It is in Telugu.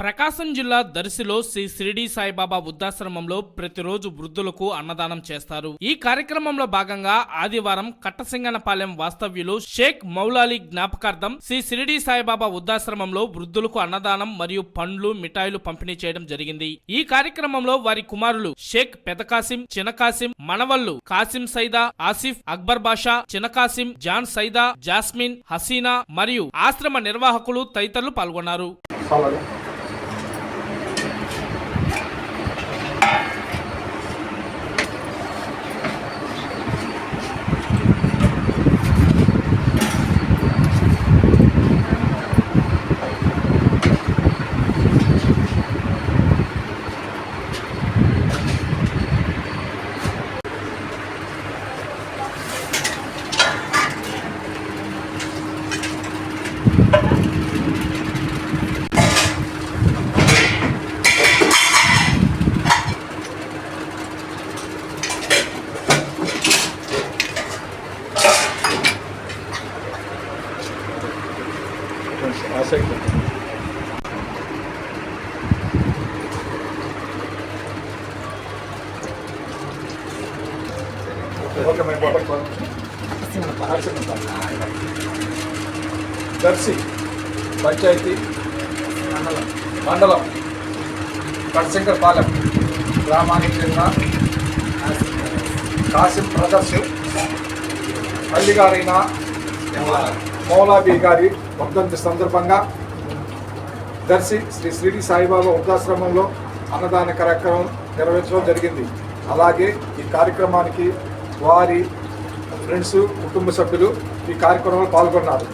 ప్రకాశం జిల్లా దర్శిలో శ్రీ షిరిడి సాయిబాబా వృద్ధాశ్రమంలో ప్రతిరోజు వృద్ధులకు అన్నదానం చేస్తారు. ఈ కార్యక్రమంలో భాగంగా ఆదివారం కట్టసింగనపాలెం వాస్తవ్యులు షేక్ మౌలాలి జ్ఞాపకార్థం శ్రీ షిరిడి సాయిబాబా వృద్ధాశ్రమంలో వృద్ధులకు అన్నదానం మరియు పండ్లు మిఠాయిలు పంపిణీ చేయడం జరిగింది. ఈ కార్యక్రమంలో వారి కుమారులు షేక్ పెదకాసిం చినకాసిం మనవళ్ళు కాసిం సైదా ఆసిఫ్ అక్బర్ బాషా చినకాసిం జాన్ సైదా జాస్మిన్ హసీనా మరియు ఆశ్రమ నిర్వాహకులు తదితరులు పాల్గొన్నారు. సైడ్ ఓకే దర్శి పంచాయతీ మండలం మండలం కడశంకరపాలెం గ్రామానికి చెందిన కాసిం బ్రదర్స్ తల్లిగారైన మౌలాబీ గారి వర్ధంతి సందర్భంగా దర్శి శ్రీ శ్రీడి సాయిబాబా వృద్ధాశ్రమంలో అన్నదాన కార్యక్రమం నిర్వహించడం జరిగింది. అలాగే ఈ కార్యక్రమానికి వారి ఫ్రెండ్స్ కుటుంబ సభ్యులు ఈ కార్యక్రమంలో పాల్గొన్నారు.